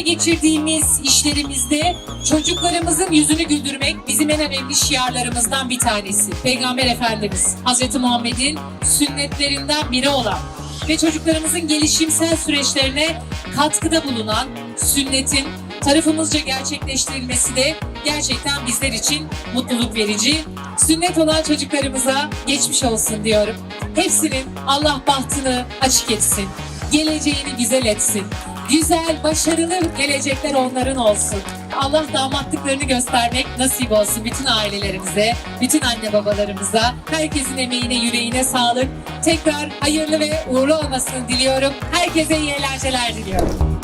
gerçekleştirdiğimiz işlerimizde çocuklarımızın yüzünü güldürmek bizim en önemli şiarlarımızdan bir tanesi. Peygamber Efendimiz Hz. Muhammed'in sünnetlerinden biri olan ve çocuklarımızın gelişimsel süreçlerine katkıda bulunan sünnetin tarafımızca gerçekleştirilmesi de gerçekten bizler için mutluluk verici. Sünnet olan çocuklarımıza geçmiş olsun diyorum. Hepsinin Allah bahtını açık etsin. Geleceğini güzel etsin. Güzel, başarılı gelecekler onların olsun. Allah damatlıklarını göstermek nasip olsun bütün ailelerimize, bütün anne babalarımıza. Herkesin emeğine, yüreğine sağlık. Tekrar hayırlı ve uğurlu olmasını diliyorum. Herkese iyi eğlenceler diliyorum.